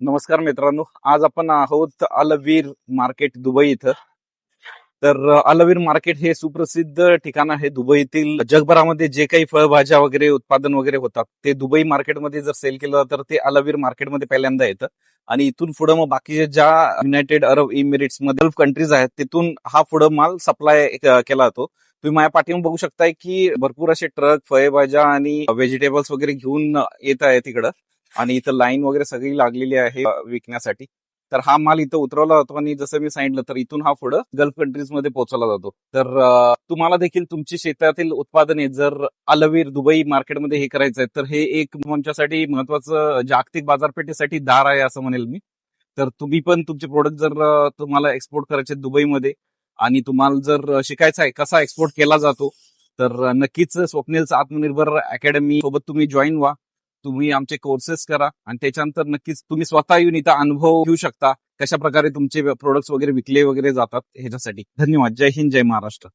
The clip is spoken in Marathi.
नमस्कार मित्रांनो. आज आपण आहोत अलवीर मार्केट दुबई इथं. तर अलवीर मार्केट हे सुप्रसिद्ध ठिकाण आहे. दुबईतील जगभरामध्ये जे काही फळभाज्या वगैरे उत्पादन वगैरे होतात ते दुबई मार्केटमध्ये जर सेल केलं तर ते अलवीर मार्केटमध्ये पहिल्यांदा येतं. आणि इथून पुढे मग बाकीच्या ज्या युनायटेड अरब इमिरेट्समध्ये कंट्रीज आहेत तिथून हा पुढे माल सप्लाय केला जातो. तुम्ही माझ्या पाठीवर बघू शकताय की भरपूर असे ट्रक फळभाज्या आणि व्हेजिटेबल्स वगैरे घेऊन येत आहे तिकडं. आणि इथं लाईन वगैरे सगळी लागलेली आहे विकण्यासाठी. तर हा माल इथं उतरवला जातो आणि जसं मी सांगितलं तर इथून हा पुढं गल्फ कंट्रीजमध्ये पोहोचवला जातो. तर तुम्हाला देखील तुमची शेतातील उत्पादने जर अलवीर दुबई मार्केटमध्ये हे करायचं आहे तर हे एक तुमच्यासाठी महत्वाचं जागतिक बाजारपेठेसाठी दार आहे असं म्हणेल मी. तर तुम्ही पण तुमचे प्रोडक्ट जर तुम्हाला एक्सपोर्ट करायचे दुबईमध्ये आणि तुम्हाला जर शिकायचं आहे कसा एक्सपोर्ट केला जातो तर नक्कीच स्वप्नील आत्मनिर्भर अकॅडमी सोबत तुम्ही जॉईन व्हा. तुम्ही आमचे कोर्सेस करा आणि त्याच्यानंतर नक्कीच तुम्ही स्वतः येऊन इथं अनुभव घेऊ शकता कशा प्रकारे तुमचे प्रोडक्ट्स वगैरे विकले वगैरे जातात ह्याच्यासाठी. धन्यवाद. जय हिंद जय महाराष्ट्र.